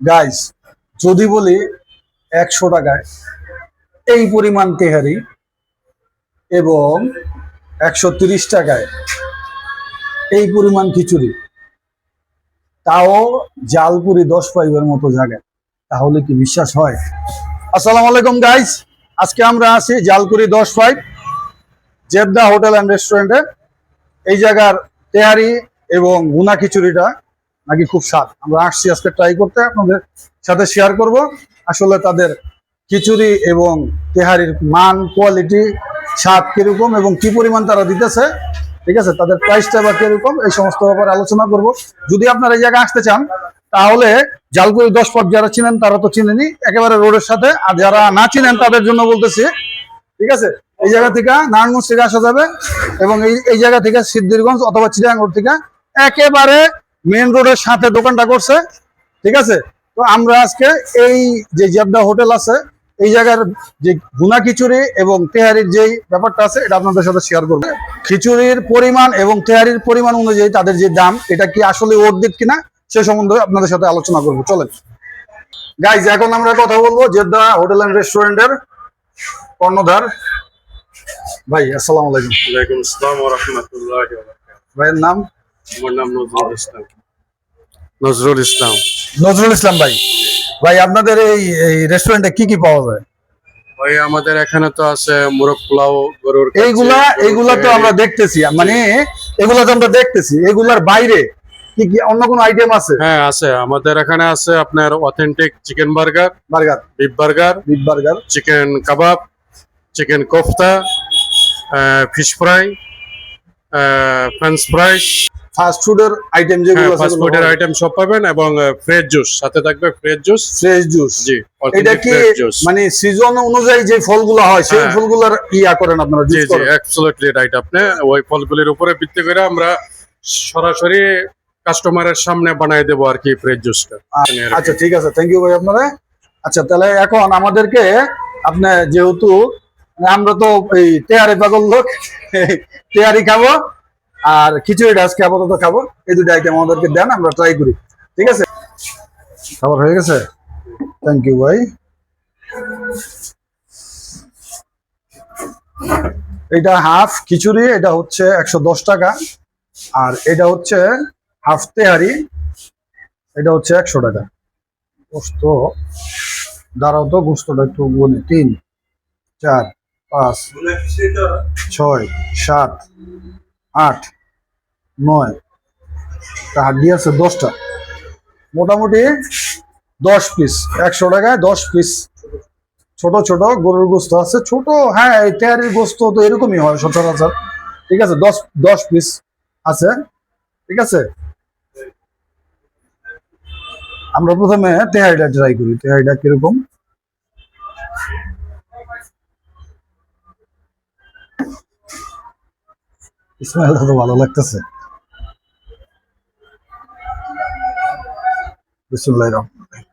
Guys যদি বলি একশো টাকায়, এই পরিমাণ তেহারি এবং একশো তিরিশ টাকায় এই পরিমাণ খিচুড়ি, তাও জালপুরি দশ পাইবের মতো জায়গায়, তাহলে কি বিশ্বাস হয়? আসসালামু আলাইকুম গাইস আজকে আমরা আছি জালপুরি দশ ফাইভ জেদ্দা হোটেল অ্যান্ড রেস্টুরেন্টে এই জায়গার তেহারি এবং গুনা খিচুড়িটা নাকি খুব স্বাদ। আমরা আসছি আজকে ট্রাই করতে, আপনাদের সাথে শেয়ার করব। আসলে তাদের খিচুড়ি এবং তেহারির মান কোয়ালিটি স্বাদ কীরকম এবং কি পরিমাণ তারা দিতেছে, ঠিক আছে? তাদের প্রাইসটা বা কীরকম, এই সমস্ত ব্যাপারে আলোচনা করব। যদি আপনারা এই জায়গায় আসতে চান, তাহলে জালপুরি দশ পথ যারা চিনেন, তারা তো চিনেনি। একেবারে রোডের সাথে। আর যারা না চিনেন, তাদের জন্য বলতেছি, ঠিক আছে? এই জায়গা থেকে নারায়ণগঞ্জ থেকে আসা যাবে এবং এই এই জায়গা থেকে সিদ্ধিরগঞ্জ অথবা চিরাঙ্গুর থেকে একেবারে মেন রোডের সাথে দোকানটা করছে ঠিক আছে? তো আমরা আজকে এই যে জেবদা হোটেল আছে এই জায়গার যে গুনা খিচুড়ি এবং তেহারির যেই ব্যাপারটা আছে এটা আপনাদের সাথে শেয়ার করব। খিচুড়ির পরিমাণ এবং তেহারির পরিমাণ অনুযায়ী তাদের যে দাম এটা কি আসলে ওর্দিত কিনা সে সম্বন্ধে আপনাদের সাথে আলোচনা করব। চলেন। গাইজ এখন আমরা কথা বলব জেদ্দা হোটেল অ্যান্ড রেস্টুরেন্টের কর্ণধার। ভাই আসসালামু আলাইকুম। ওয়ালাইকুম আসসালাম ওয়া রাহমাতুল্লাহি ওয়া বারাকাতুহু। ভাইয়ের নাম? আমার নাম নজরুল ইসলাম। নজরুল ইসলাম। নজরুল ইসলাম ভাই। ভাই আপনাদের এই এই রেস্টুরেন্টে কি কি পাওয়া যায়? ভাই আমাদের এখানে তো আছে মোরগ পোলাও গরুর এইগুলা এইগুলা তো আমরা দেখতেছি। মানে এগুলা তো আমরা দেখতেছি। এগুলার বাইরে কি কি অন্য কোনো আইটেম আছে? হ্যাঁ আছে। আমাদের এখানে আছে আপনার authentic chicken burger. Burger beef burger beef burger chicken kebab chicken kofta fish fry French fries fast ফুডের আইটেম যেগুলো আছে ফাস্ট ফুডের আইটেম সব পাবেন এবং ফ্রেশ জুস সাথে থাকবে ফ্রেশ জুস ফ্রেশ জুস জি এটা কি মানে সিজন অনুযায়ী যে ফলগুলো হয় সেই হ্যাঁ। ফলগুলোর ইয়া করেন আপনারা জি জি অ্যাবসলিউটলি রাইট আপনি ওই ফলগুলির উপরে ভিত্তি করে আমরা সরাসরি কাস্টমারের সামনে বানাই দেবো আর কি ফ্রেশ জুসটা আচ্ছা ঠিক আছে। থ্যাংক ইউ ভাই আপনারা। আচ্ছা তাহলে এখন আমাদেরকে আপনি যেহেতু আমরা তো এই তেয়ারি পাগল লোক তেয়ারি খাব। আর খিচুড়িটা আজকে আপাতত খাব। এই দুটো আইটেম আমাদেরকে দেন, আমরা ট্রাই করি। ঠিক আছে? খাবার হয়ে গেছে? থ্যাংক ইউ ভাই। এটা হাফ খিচুড়ি, এটা হচ্ছে একশো দশ টাকা। আর এটা হচ্ছে হাফ তেহারি, এটা হচ্ছে একশো টাকা। গোস্ত দাঁড়াও তো, গোস্তটা একটু বলি। তিন, চার, পাঁচ, ছয়, সাত, আট নয়। তা হাড্ডি আছে দশটা। মোটামুটি দশ পিস একশো টাকায় দশ পিস ছোট ছোট গরুর গোস্ত আছে। ছোট হ্যাঁ এই তেয়ারির গোস্ত তো এরকমই হয় সচরাচর। ঠিক আছে, দশ দশ পিস আছে। ঠিক আছে? আমরা প্রথমে তেহারিটা ট্রাই করি। তেহারিটা কীরকম? ভালো লাগতেছে। বিসমুল্লাহির রহমানির রহিম।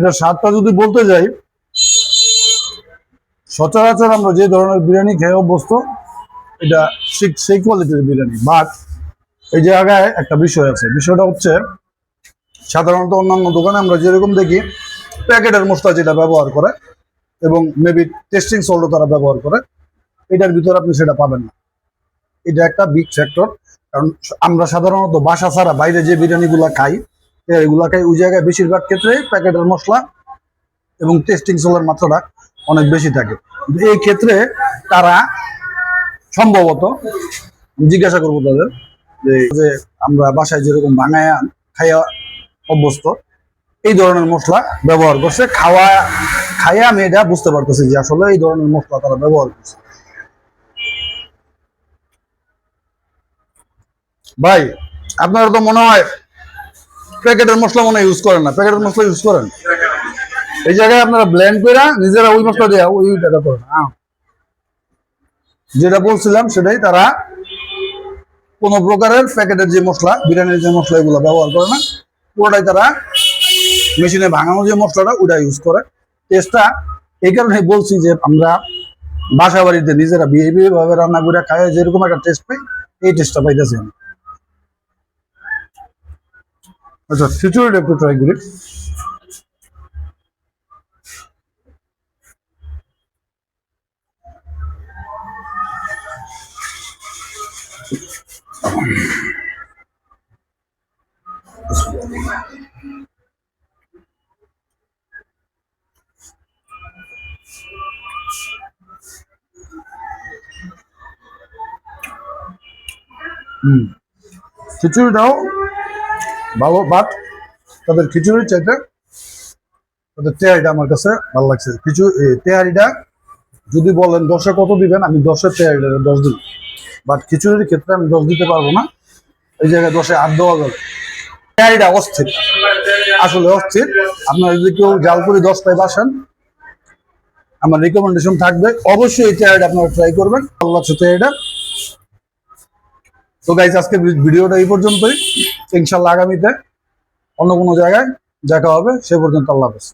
এটা স্বাদটা যদি বলতে যাই, সচরাচর আমরা যে ধরনের বিরিয়ানি খেয়ে অভ্যস্ত, এটা ঠিক সেই কোয়ালিটির বিরিয়ানি। বাট এই জায়গায় একটা বিষয় আছে। বিষয়টা হচ্ছে, সাধারণত অন্যান্য দোকানে আমরা যেরকম দেখি, প্যাকেটের মশলা যেটা ব্যবহার করে এবং মেবি টেস্টিং সল্টও তারা ব্যবহার করে, এটার ভিতরে আপনি সেটা পাবেন না। এটা একটা বিগ ফ্যাক্টর কারণ আমরা সাধারণত বাসা ছাড়া বাইরে যে বিরিয়ানিগুলো খাই এগুলা খাই ওই জায়গায় বেশিরভাগ ক্ষেত্রে প্যাকেটের মশলা এবং টেস্টিং সোলার মাত্রাটা অনেক বেশি থাকে। এই ক্ষেত্রে তারা সম্ভবত জিজ্ঞাসা করব তাদের যে আমরা বাসায় যেরকম বাঙায় খাইয়া অভ্যস্ত, এই ধরনের মশলা ব্যবহার করছে। খাওয়া খাইয়া আমি এটা বুঝতে পারতেছি যে আসলে এই ধরনের মশলা তারা ব্যবহার করছে। ভাই আপনারা তো মনে হয় প্যাকেটের মশলা মনে ইউজ করেন না, প্যাকেটের মশলা ইউজ করেন। এই জায়গায় আপনারা ব্লেন্ড করে নিজেরা ওই মশলা দেওয়া ওই টাকা করেন। যেটা বলছিলাম সেটাই তারা কোন প্রকারের প্যাকেটের যে মশলা, বিরিয়ানির যে মশলা এগুলো ব্যবহার করে না, পুরোটাই তারা মেশিনে ভাঙানো যে মশলাটা ওটা ইউজ করে। টেস্টটা এই কারণে বলছি যে আমরা বাসা বাড়িতে নিজেরা বিয়ে ভাবে রান্না করে খাই যেরকম একটা টেস্ট পাই, এই টেস্টটা পাইতেছি আমি আচ্ছা খিচুড়িটা একটু ট্রাই করি। হুম। খিচুড়িটাও ভালো বাট তাদের খিচুড়ির চাইতে তাদের তেহারিটা আমার কাছে ভালো লাগছে। কিছু তেহারিটা যদি বলেন দশে কত দিবেন? আমি দশের তেহারিটা, দশ দিন। বাট খিচুড়ির ক্ষেত্রে আমি দশ দিতে পারব না। এই জায়গায় দশে আট দেওয়া যাবে। তেহারিটা অস্থির। আসলে অস্থির। আপনারা যদি কেউ জাল করে দশটায় বাসেন, আমার রিকমেন্ডেশন থাকবে। অবশ্যই এই তেহারিটা আপনারা ট্রাই করবেন। ভালো লাগছে তেহারিটা। তো গাইজ আজকে ভিডিওটা এই পর্যন্তই। ইনশাল্লাহ আগামীতে অন্য কোনো জায়গায় দেখা হবে। সে পর্যন্ত আল্লাহ হাফেজ।